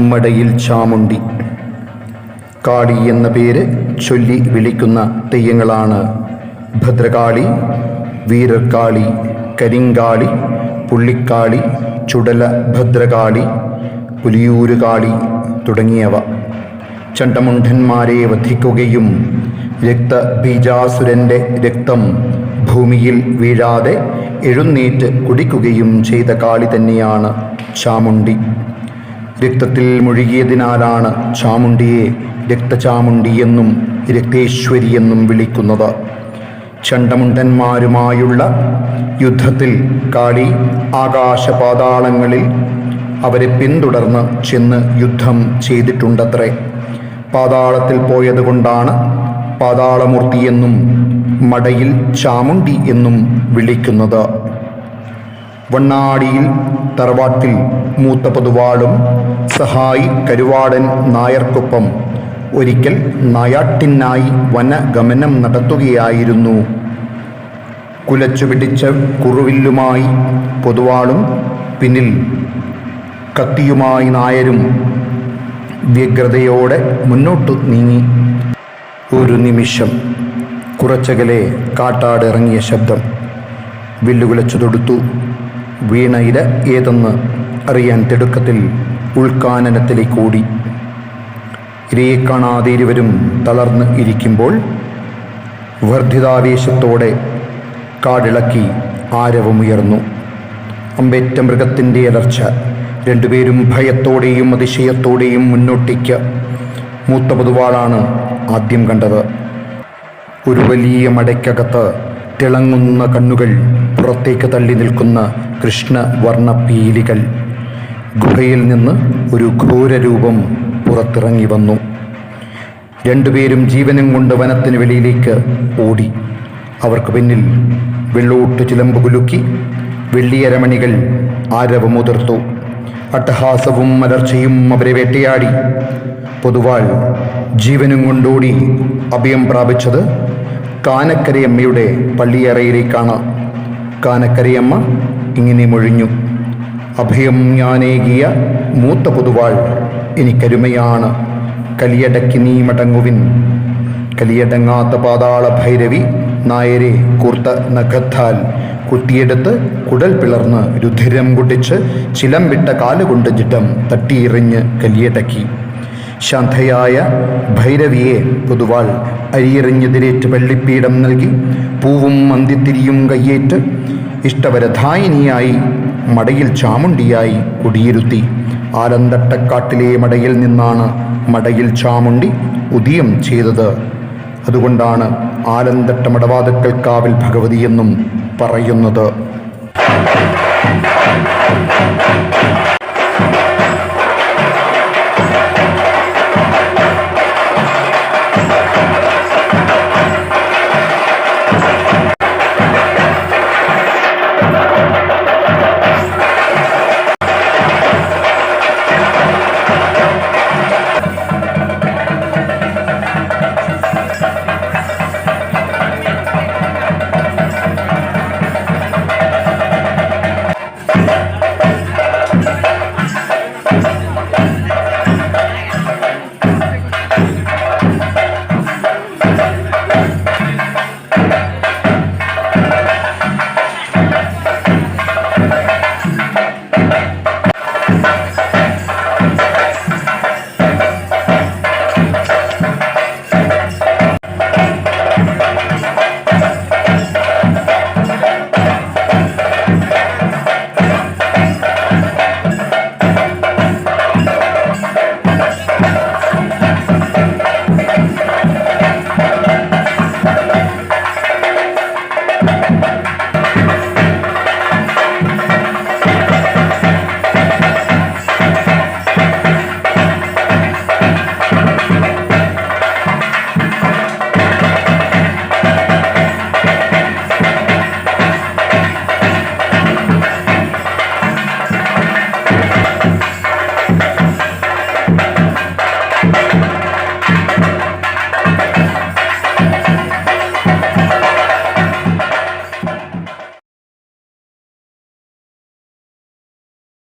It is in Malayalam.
മടയിൽ ചാമുണ്ടി. കാളി എന്ന പേര് ചൊല്ലി വിളിക്കുന്ന തെയ്യങ്ങളാണ്. ഭദ്രകാളി വീരക്കാളി കരിങ്കാളി പുള്ളിക്കാളി ചുടല ഭദ്രകാളി പുലിയൂരുകാളി തുടങ്ങിയവ. ചണ്ടമുണ്ഠന്മാരെ വധിക്കുകയും രക്തബീജാസുരന്റെ രക്തം ഭൂമിയിൽ വീഴാതെ എഴുന്നേറ്റ് കുടിക്കുകയും ചെയ്ത കാളി തന്നെയാണ് ചാമുണ്ടി. രക്തത്തിൽ മുഴുകിയതിനാലാണ് ചാമുണ്ടിയെ രക്തചാമുണ്ടി എന്നും രക്തേശ്വരി എന്നും വിളിക്കുന്നത്. ചണ്ടമുണ്ടന്മാരുമായുള്ള യുദ്ധത്തിൽ കാളി ആകാശപാതാളങ്ങളിൽ അവരെ പിന്തുടർന്ന് ചെന്ന് യുദ്ധം ചെയ്തിട്ടുണ്ടത്രേ. പാതാളത്തിൽ പോയതുകൊണ്ടാണ് പാതാളമൂർത്തി എന്നും മടയിൽ ചാമുണ്ടി എന്നും വിളിക്കുന്നത്. വണ്ണാടിയിൽ തറവാട്ടിൽ മൂത്ത പൊതുവാളും സഹായി കരുവാടൻ നായർക്കൊപ്പം ഒരിക്കൽ നായാട്ടിനായി വനഗമനം നടത്തുകയായിരുന്നു. കുലച്ചു പിടിച്ച കുറുവില്ലുമായി പൊതുവാളും പിന്നിൽ കത്തിയുമായി നായരും വ്യഗ്രതയോടെ മുന്നോട്ടു നീങ്ങി. ഒരു നിമിഷം കുറച്ചകലെ കാട്ടാടിറങ്ങിയ ശബ്ദം വില്ലുകുലച്ചു തൊടുത്തു. വീണയില ഏതെന്ന് അറിയാൻ തിടുക്കത്തിൽ ഉൾക്കാനനത്തിലേക്ക് ഓടി ഇരയെ കാണാതെ ഇരുവരും തളർന്ന് ഇരിക്കുമ്പോൾ വർദ്ധിതാവേശത്തോടെ കാടിളക്കി ആരവമുയർന്നു. അമ്പേറ്റ മൃഗത്തിന്റെ അലർച്ച രണ്ടുപേരും ഭയത്തോടെയും അതിശയത്തോടെയും മുന്നോട്ടേക്ക് മൂത്ത പൊതുവാളാണ് ആദ്യം കണ്ടത്. ഒരു വലിയ മടയ്ക്കകത്ത് തിളങ്ങുന്ന കണ്ണുകൾ പുറത്തേക്ക് തള്ളി നിൽക്കുന്ന കൃഷ്ണവർണ പീലികൾ ഗുഹയിൽ നിന്ന് ഒരു ഘോരരൂപം പുറത്തിറങ്ങി വന്നു. രണ്ടുപേരും ജീവനും കൊണ്ട് വനത്തിന് വെളിയിലേക്ക് ഓടി. അവർക്ക് പിന്നിൽ വെള്ളോട്ട് ചിലമ്പ് കുലുക്കി വെള്ളിയരമണികൾ ആരവമുതിർത്തു. അട്ടഹാസവും മലർച്ചയും അവരെ വേട്ടയാടി. പൊതുവാൾ ജീവനും കൊണ്ടോടി അഭയം പ്രാപിച്ചത് കാനക്കരയമ്മയുടെ പള്ളിയറയിലേക്കാണ്. കാനക്കരയമ്മ ഇങ്ങനെ മൊഴിഞ്ഞു. അഭയം ഞാനേകിയ മൂത്ത പൊതുവാൾ എനിക്കരുമയാണ്. കലിയടക്കി നീ മടങ്ങുവിൻ. കലിയടങ്ങാത്ത പാതാള ഭൈരവി നായരെ കൂർത്ത നഖത്താൽ കുത്തിയെടുത്ത് കുടൽ പിളർന്ന് രുധിരം കുടിച്ച് ചിലം വിട്ട കാലുകൊണ്ട് ജിഡം തട്ടിയെറിഞ്ഞ് കലിയടക്കി. ശാന്തയായ ഭൈരവിയെ പൊതുവാൾ അരിയെറിഞ്ഞെതിരേറ്റ് വെള്ളിപ്പീഠം നൽകി പൂവും മന്തിത്തിരിയും കയ്യേറ്റ് ഇഷ്ടവരധായിനിയായി മടയിൽ ചാമുണ്ടിയായി കുടിയിരുത്തി. ആലന്തട്ടക്കാട്ടിലെ മടയിൽ നിന്നാണ് മടയിൽ ചാമുണ്ടി ഉദയം ചെയ്തത്. അതുകൊണ്ടാണ് ആലന്തട്ട മടവാതക്കൽ കാവിൽ ഭഗവതി എന്നും പറയുന്നത്.